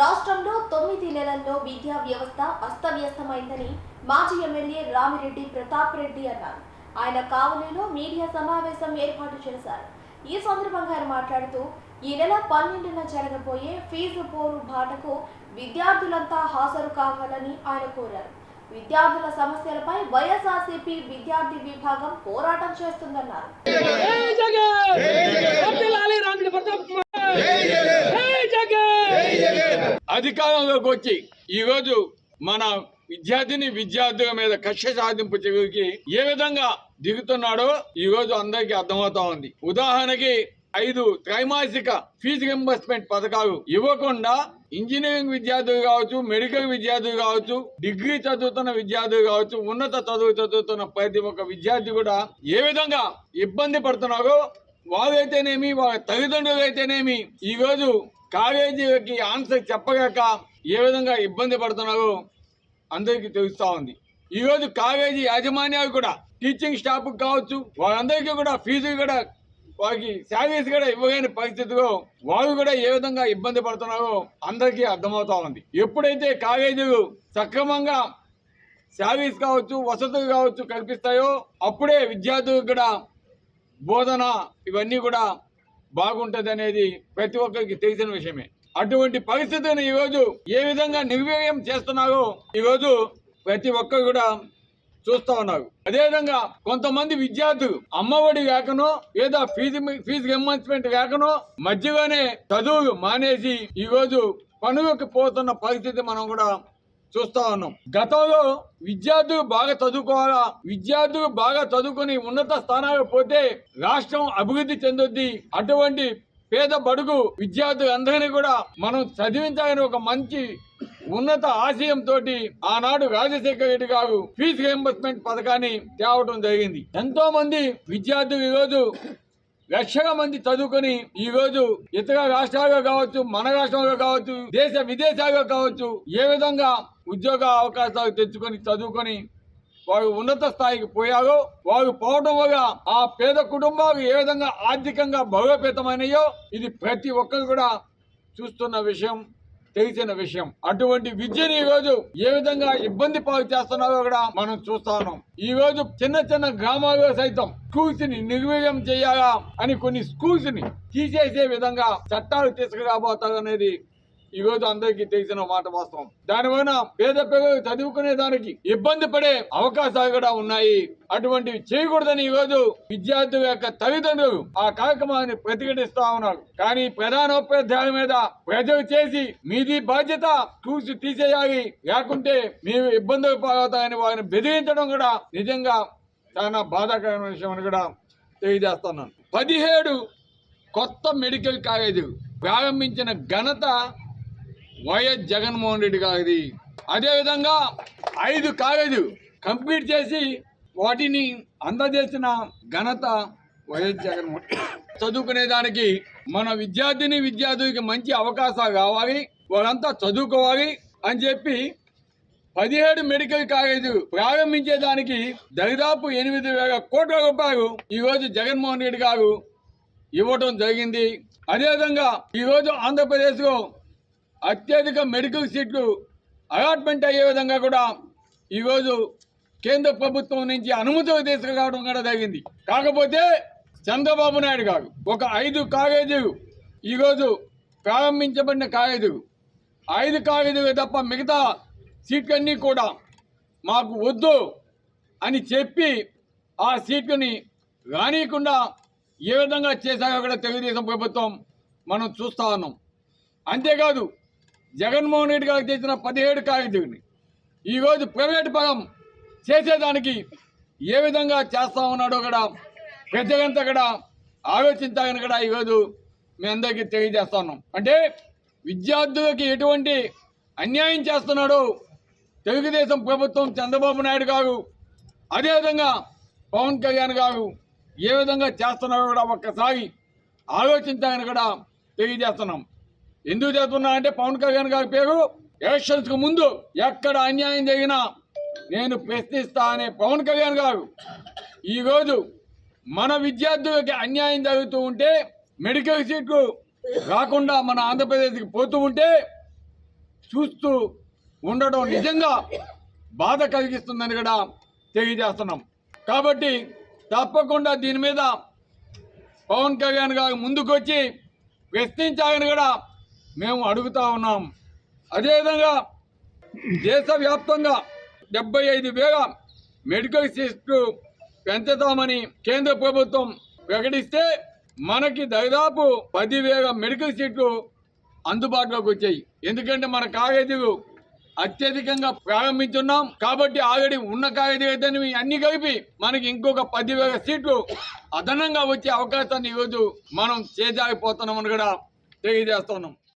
రాష్ట్రంలో తొమ్మిది నెలల్లో విద్యా వ్యవస్థ అస్తవ్యస్తమైందని మాజీ ఎమ్మెల్యే రామిరెడ్డి ప్రతాప్ రెడ్డి అన్నారు. ఆయన కావలిలో మీడియా సమావేశం ఏర్పాటు చేశారు. ఈ సందర్భంగా ఆయన మాట్లాడుతూ ఈ నెల పన్నెండున జరగబోయే ఫీజు పోరు బాటకు విద్యార్థులంతా హాజరు కావాలని ఆయన కోరారు. విద్యార్థుల సమస్యలపై వైఎస్ఆర్సీపీ విద్యార్థి విభాగం పోరాటం చేస్తుందన్నారు. అధికారంలోకి వచ్చి ఈరోజు మన విద్యార్థిని విద్యార్థుల మీద కక్ష సాధింపు చర్యకి ఏ విధంగా దిగుతున్నాడో ఈ రోజు అందరికీ అర్థమవుతా ఉంది. ఉదాహరణకి ఐదు త్రైమాసిక ఫీజు రింబర్స్మెంట్ పథకాలు ఇవ్వకుండా ఇంజనీరింగ్ విద్యార్థులు కావచ్చు మెడికల్ విద్యార్థులు కావచ్చు డిగ్రీ చదువుతున్న విద్యార్థులు కావచ్చు ఉన్నత చదువు చదువుతున్న ప్రతి ఒక్క విద్యార్థి కూడా ఏ విధంగా ఇబ్బంది పడుతున్నారో వారైతేనేమి వారి తల్లిదండ్రులు అయితేనేమి ఈరోజు రోజు ఆన్సర్ చెప్పగాక ఏ విధంగా ఇబ్బంది పడుతున్నారో అందరికీ తెలుస్తా ఉంది. ఈరోజు కావేజీ యాజమాన్యాలు కూడా టీచింగ్ స్టాఫ్ కావచ్చు వారందరికీ కూడా ఫీజు కూడా వారికి శాలరీస్ కూడా ఇవ్వలేని పరిస్థితిలో వారు కూడా ఏ విధంగా ఇబ్బంది పడుతున్నారో అందరికీ అర్థమవుతా ఉంది. ఎప్పుడైతే కాలేజీలు సక్రమంగా శాలరీస్ కావచ్చు వసతులు కావచ్చు కల్పిస్తాయో అప్పుడే విద్యార్థులకు కూడా బోధన ఇవన్నీ కూడా బాగుంటది అనేది ప్రతి ఒక్కరికి తెలిసిన విషయమే. అటువంటి పరిస్థితిని ఈరోజు ఏ విధంగా నిర్వీర్యం చేస్తున్నారో ఈరోజు ప్రతి ఒక్కరు కూడా చూస్తా ఉన్నారు. అదేవిధంగా కొంతమంది విద్యార్థులు అమ్మఒడి లేకనో లేదా ఫీజు ఫీజు రియంబర్స్మెంట్ లేకనో మధ్యలోనే చదువులు మానేసి ఈరోజు పనులకు పోతున్న పరిస్థితి మనం కూడా చూస్తా ఉన్నాం. గతంలో విద్యార్థులు బాగా చదువుకోవాలా? విద్యార్థులు బాగా చదువుకుని ఉన్నత స్థానాలకు పోతే రాష్ట్రం అభివృద్ధి చెందొద్ది. అటువంటి పేద బడుగు విద్యార్థులందరినీ కూడా మనం చదివించాలని ఒక మంచి ఉన్నత ఆశయంతో ఆనాడు రాజశేఖర రెడ్డి గారు ఫీజు రియంబర్స్మెంట్ పథకాన్ని తేవటం జరిగింది. ఎంతో మంది విద్యార్థులు ఈరోజు లక్షల మంది చదువుకొని ఈ రోజు ఇతర రాష్ట్రాల్లో కావచ్చు మన రాష్ట్రంలో కావచ్చు దేశ విదేశాల్లో కావచ్చు ఏ విధంగా ఉద్యోగ అవకాశాలు తెచ్చుకొని చదువుకొని వారు ఉన్నత స్థాయికి పోయారో వారు పోవడం వల్ల ఆ పేద కుటుంబాలు ఏ విధంగా ఆర్థికంగా బలోపేతమైనయో ఇది ప్రతి ఒక్కరు కూడా చూస్తున్న విషయం. తెలిసిన విషయం. అటువంటి విద్యని ఈ రోజు ఏ విధంగా ఇబ్బంది పాలు చేస్తున్నారో కూడా మనం చూస్తాను ఈ రోజు చిన్న చిన్న గ్రామాల్లో సైతం స్కూల్స్ని నిర్వీర్యం చేయాలా అని కొన్ని స్కూల్స్ని తీసేసే విధంగా చట్టాలు తీసుకురాబోతారు అనేది ఈ రోజు అందరికీ తెలిసిన మాట వాస్తవం. దానివల్ల పేద పిల్లలు చదువుకునే దానికి ఇబ్బంది పడే అవకాశాలు కూడా ఉన్నాయి. అటువంటివి చేయకూడదని ఈ రోజు విద్యార్థుల యొక్క తల్లిదండ్రులు ఆ కార్యక్రమాన్ని ప్రతిఘటిస్తా ఉన్నారు. కానీ ప్రధానోపాధ్యాయుల మీద ప్రజలు చేసి మీది బాధ్యత చూసి తీసేయాలి. లేకుంటే మీరు ఇబ్బందులు పాలవుతాయని వారిని బెదిరించడం కూడా నిజంగా చాలా బాధాకరమైన విషయం అని కూడా తెలియజేస్తున్నాను. పదిహేడు కొత్త మెడికల్ కాలేజీలు ప్రారంభించిన ఘనత వైఎస్ జగన్మోహన్ రెడ్డి గారిది. అదేవిధంగా ఐదు కాలేజ్ కంప్లీట్ చేసి వాటిని అందజేసిన ఘనత వైఎస్ జగన్మోహన్ చదువుకునే దానికి మన విద్యార్థిని విద్యార్థులకి మంచి అవకాశాలు కావాలి వాళ్ళంతా చదువుకోవాలి అని చెప్పి పదిహేడు మెడికల్ కాలేజీలు ప్రారంభించేదానికి దరిదాపు ఎనిమిది వేల కోట్ల రూపాయలు ఈరోజు జగన్మోహన్ రెడ్డి గారు ఇవ్వటం జరిగింది. అదేవిధంగా ఈరోజు ఆంధ్రప్రదేశ్లో అత్యధిక మెడికల్ సీట్లు అలాట్మెంట్ అయ్యే విధంగా కూడా ఈరోజు కేంద్ర ప్రభుత్వం నుంచి అనుమతులు తీసుకురావడం కూడా జరిగింది. కాకపోతే చంద్రబాబు నాయుడు గారు ఒక ఐదు కాలేజీలు ఈరోజు ప్రారంభించబడిన కాలేజీలు. ఐదు కాలేజీలు తప్ప మిగతా సీట్లన్నీ కూడా మాకు వద్దు అని చెప్పి ఆ సీట్లని రానియకుండా ఏ విధంగా చేశారో కూడా తెలుగుదేశం ప్రభుత్వం మనం చూస్తా ఉన్నాం. అంతేకాదు జగన్మోహన్ రెడ్డి గారికి తెచ్చిన పదిహేడు కాగితాలని ఈరోజు ప్రైవేట్ పరం చేసేదానికి ఏ విధంగా చేస్తా ఉన్నాడో కూడా ప్రజలంతా కూడా ఆలోచించాలని కూడా ఈరోజు మీ అందరికీ తెలియజేస్తా ఉన్నాం. అంటే విద్యార్థులకి ఎటువంటి అన్యాయం చేస్తున్నాడో తెలుగుదేశం ప్రభుత్వం చంద్రబాబు నాయుడు గారు అదేవిధంగా పవన్ కళ్యాణ్ గారు ఏ విధంగా చేస్తున్నారో కూడా ఒక్కసారి ఆలోచించాలని కూడా తెలియజేస్తున్నాం. ఎందుకు చేస్తున్నా అంటే పవన్ కళ్యాణ్ గారి పేరు ఎలక్షన్స్కు ముందు ఎక్కడ అన్యాయం జరిగినా నేను ప్రశ్నిస్తా అనే పవన్ కళ్యాణ్ గారు. ఈరోజు మన విద్యార్థులకి అన్యాయం జరుగుతూ ఉంటే మెడికల్ సీట్లు రాకుండా మన ఆంధ్రప్రదేశ్కి పోతూ ఉంటే చూస్తూ ఉండడం నిజంగా బాధ కలిగిస్తుందని కూడా తెలియజేస్తున్నాం. కాబట్టి తప్పకుండా దీని మీద పవన్ కళ్యాణ్ గారు ముందుకొచ్చి ప్రశ్నించాలని కూడా మేము అడుగుతా ఉన్నాం. అదేవిధంగా దేశవ్యాప్తంగా డెబ్బై ఐదు వేల మెడికల్ సీట్లు పెంచుతామని కేంద్ర ప్రభుత్వం ప్రకటిస్తే మనకి దాదాపు పదివేల మెడికల్ సీట్లు అందుబాటులోకి వచ్చాయి. ఎందుకంటే మన కాలేజీలు అత్యధికంగా ప్రారంభించున్నాం. కాబట్టి ఆల్రెడీ ఉన్న కాలేజీలు అన్ని కలిపి మనకి ఇంకొక పదివేల సీట్లు అదనంగా వచ్చే అవకాశాన్ని ఈరోజు మనం చేజారిపోతున్నామని కూడా తెలియజేస్తున్నాం